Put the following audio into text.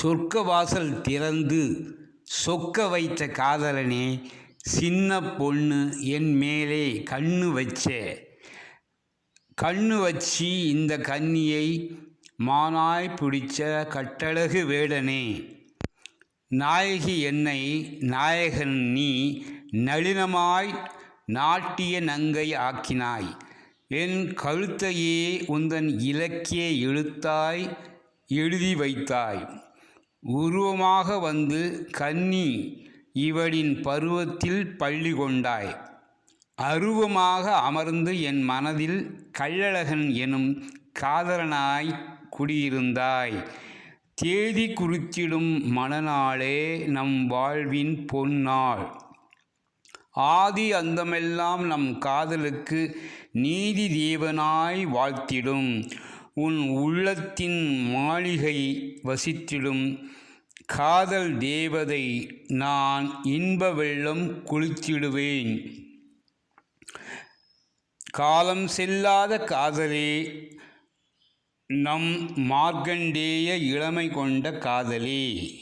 சொர்க்க வாசல் திறந்து சொக்க வைத்த காதலனே சின்ன பொண்ணு என் மேலே கண்ணு வச்ச. கண்ணு வச்சு இந்த கன்னியை மானாய் பிடிச்ச கட்டழகு வேடனே. நாயகி என்னை நாயகன் நீ நளினமாய் நாட்டிய நங்கை ஆக்கினாய். என் கழுத்தையே உந்தன் இலக்கிய எழுத்தாய் எழுதி வைத்தாய். உருவமாக வந்து கன்னி இவளின் பருவத்தில் பள்ளி கொண்டாய். அருவமாக அமர்ந்து என் மனதில் கள்ளழகன் எனும் காதலனாய் குடியிருந்தாய். தேதி குறித்திடும் மனநாளே நம் வாழ்வின் பொன்னாள் ஆதி அந்தமெல்லாம் நம் காதலுக்கு நீதி தேவனாய் வாழ்த்திடும். உன் உள்ளத்தின் மாளிகை வசித்திடும் காதல் தேவதை நான் இன்ப வெள்ளம் குளித்திடுவேன். காலம் செல்லாத காதலே நம் மார்க்கண்டேய இளமை கொண்ட காதலே.